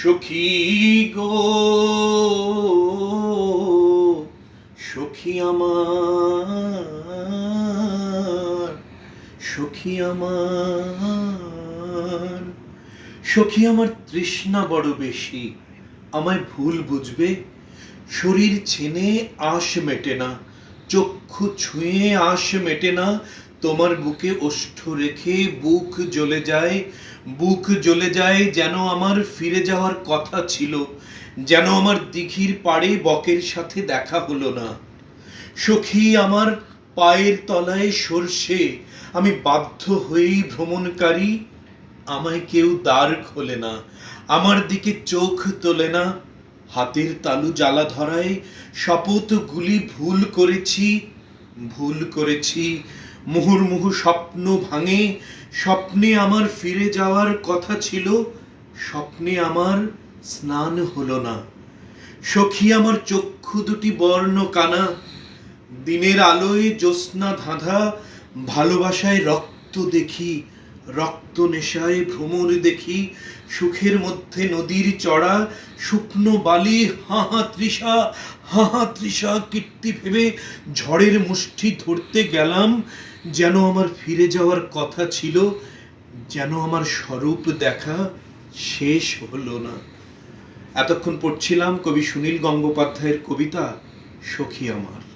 সখী গো, সখী আমার সখী আমার সখী আমার তৃষ্ণা বড় বেশি, আমায় ভুল বুঝবে? শরীর ছেনে আশ মেটে না, চক্ষু ছুঁয়ে আশ মেটে না তোমার বুকে ওষ্ঠ রেখে বুক জ্বলে যায়, বুক জ্বলে যায় যেন আমার ফিরে যাওয়ার কথা ছিল, যেন আমার দিঘির পাড়ে বকের সাথে দেখা হলো না। সখী, আমার পায়ের তলায় সরষে, আমি বাধ্য হয়েই ভ্রমণকারী, আমায় কেউ দ্বার খোলে না, আমার দিকে চোখ তোলে না, হাতের তালু জ্বালা ধরায় শপথগুলি ভুল করেছি ভুল করেছি মুহুর্মুহু স্বপ্ন ভাঙে, স্বপ্নে আমার ফিরে যাওয়ার কথা ছিল, স্বপ্নে আমার স্নান হলো না। সখী আমার চক্ষু দুটি বর্ণ কানা, দিনের আলোয় জ্যোৎস্না ধাঁধা, ভালোবাসায় রক্ত দেখি, রক্ত নেশায় ভ্রমর দেখি, সুখের মধ্যে নদীর চড়া, শুকনো বালি, হাহা তৃষা হাহা তৃষা কীর্তি ভেবে ঝড়ের মুষ্টি ধরতে গেলাম যেন আমার ফিরে যাওয়ার কথা ছিল, যেন আমার স্বরূপ দেখা শেষ হলো না। এতক্ষণ পড়ছিলাম কবি সুনীল গঙ্গোপাধ্যায়ের কবিতা সখী আমার।